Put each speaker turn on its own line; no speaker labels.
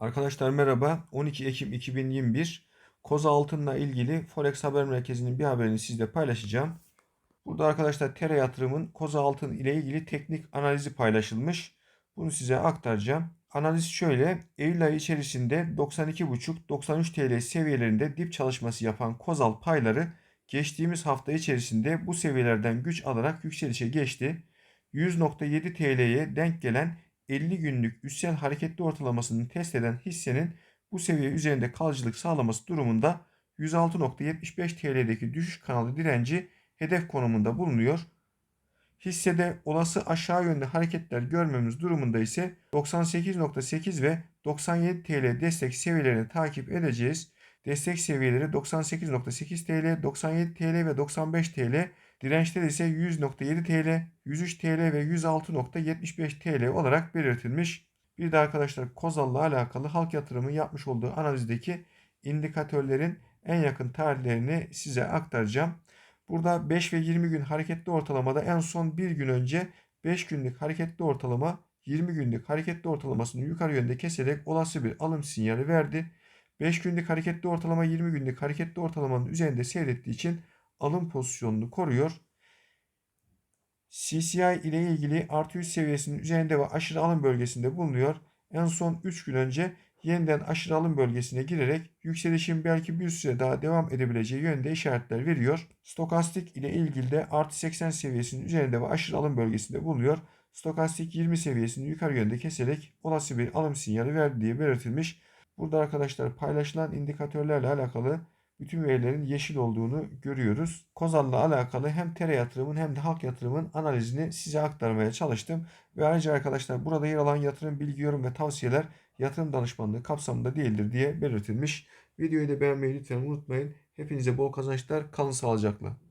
Arkadaşlar merhaba. 12 Ekim 2021 Koza Altın'la ilgili Forex Haber Merkezi'nin bir haberini sizle paylaşacağım. Burada arkadaşlar Tera Yatırım'ın Koza Altın ile ilgili teknik analizi paylaşılmış. Bunu size aktaracağım. Analiz şöyle. Eylül ayı içerisinde 92,5-93 TL seviyelerinde dip çalışması yapan Kozal payları geçtiğimiz hafta içerisinde bu seviyelerden güç alarak yükselişe geçti. 100.7 TL'ye denk gelen 50 günlük üstsel hareketli ortalamasını test eden hissenin bu seviye üzerinde kalıcılık sağlaması durumunda 106.75 TL'deki düşüş kanalı direnci hedef konumunda bulunuyor. Hissede olası aşağı yönlü hareketler görmemiz durumunda ise 98.8 ve 97 TL destek seviyelerini takip edeceğiz. Destek seviyeleri 98.8 TL, 97 TL ve 95 TL. Dirençler ise 100.7 TL, 103 TL ve 106.75 TL olarak belirtilmiş. Bir de arkadaşlar Kozal'la alakalı halk yatırımı yapmış olduğu analizdeki indikatörlerin en yakın tarihlerini size aktaracağım. Burada 5 ve 20 gün hareketli ortalamada en son bir gün önce 5 günlük hareketli ortalama 20 günlük hareketli ortalamasını yukarı yönde keserek olası bir alım sinyali verdi. 5 günlük hareketli ortalama 20 günlük hareketli ortalamanın üzerinde seyrettiği için alım pozisyonunu koruyor. CCI ile ilgili artı 100 seviyesinin üzerinde ve aşırı alım bölgesinde bulunuyor. En son 3 gün önce yeniden aşırı alım bölgesine girerek yükselişin belki bir süre daha devam edebileceği yönde işaretler veriyor. Stokastik ile ilgili de artı 80 seviyesinin üzerinde ve aşırı alım bölgesinde bulunuyor. Stokastik 20 seviyesini yukarı yönde keserek olası bir alım sinyali verdi diye belirtilmiş. Burada arkadaşlar paylaşılan indikatörlerle alakalı bütün verilerin yeşil olduğunu görüyoruz. Kozal'la alakalı hem tere yatırımın hem de halk yatırımın analizini size aktarmaya çalıştım. Ve ayrıca arkadaşlar burada yer alan yatırım bilgi, yorum ve tavsiyeler yatırım danışmanlığı kapsamında değildir diye belirtilmiş. Videoyu da beğenmeyi lütfen unutmayın. Hepinize bol kazançlar. Kalın sağlıcakla.